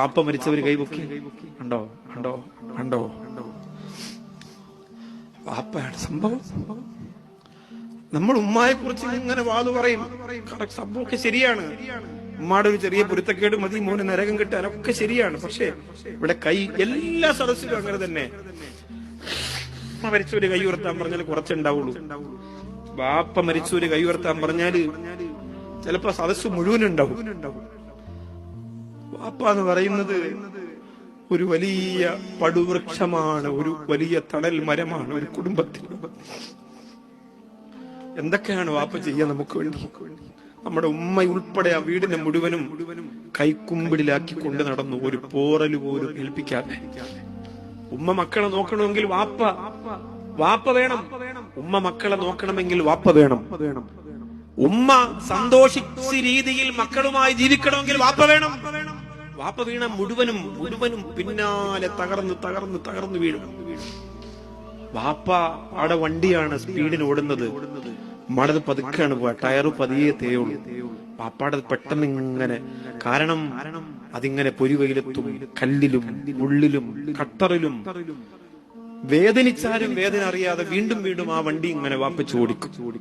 പാപ്പ മരിച്ചവര് കൈപൊക്കി ഉണ്ടോ? ഉണ്ടോ? ഉണ്ടോ? പാപ്പയാണ് സംഭവം. നമ്മൾ ഉമ്മായെ കുറിച്ച് ഇങ്ങനെ വാതു പറയും. സംഭവമൊക്കെ ശരിയാണ്. ഉമ്മാടെ ഒരു ചെറിയ പൊരുത്തക്കേട് മതി മോന് നരകം കിട്ടാനൊക്കെ ശരിയാണ്. പക്ഷെ ഇവിടെ കൈ എല്ലാ സദസ്സിലും അങ്ങനെ തന്നെ. മരിച്ചവര് കൈ ഉയർത്താൻ പറഞ്ഞാൽ കുറച്ചുണ്ടാവുള്ളൂ ബാപ്പ മരിച്ചവര് കൈ ഉയർത്താൻ പറഞ്ഞാൽ ചിലപ്പോ സദസ്സ് മുഴുവനുണ്ടാവും വാപ്പ എന്ന് പറയുന്നത് ഒരു വലിയ പടുവൃക്ഷമാണ് ഒരു വലിയ തണൽ മരമാണ് ഒരു കുടുംബത്തിൽ. എന്തൊക്കെയാണ് വാപ്പ ചെയ്യാൻ നമുക്ക് വേണ്ടി? നമ്മുടെ ഉമ്മ ഉൾപ്പെടെ ആ വീടിനെ മുഴുവനും കൈക്കുമ്പിടിലാക്കി കൊണ്ട് നടന്നു. ഒരു പോറൽ പോലും ഏൽപ്പിക്കാതെ. ഉമ്മ മക്കളെ നോക്കണമെങ്കിൽ വാപ്പ. വാപ്പ വേണം. ഉമ്മ മക്കളെ നോക്കണമെങ്കിൽ വാപ്പ വേണം. ഉമ്മ സന്തോഷിച്ച രീതിയിൽ മക്കളുമായി ജീവിക്കണമെങ്കിൽ വാപ്പ വേണം. വാപ്പ വീണ മുഴുവനും മുഴുവനും പിന്നാലെ തകർന്ന് തകർന്ന് തകർന്ന് വീഴും. വാപ്പ അവിടെ വണ്ടിയാണ് സ്പീഡിന് ഓടുന്നത്. മടത് പതുക്കാണ് പോവാ ടയറ് പതിയെ തേയുള്ളൂ. പാപ്പാടത് പെട്ടെന്ന് ഇങ്ങനെ കാരണം അതിങ്ങനെ പൊരുവയിലെത്തും. കല്ലിലും ഉള്ളിലും കട്ടറിലും. വേദനിച്ചാലും വേദന അറിയാതെ വീണ്ടും വീണ്ടും ആ വണ്ടി ഇങ്ങനെ വാപ്പിച്ചു ഓടിക്കും.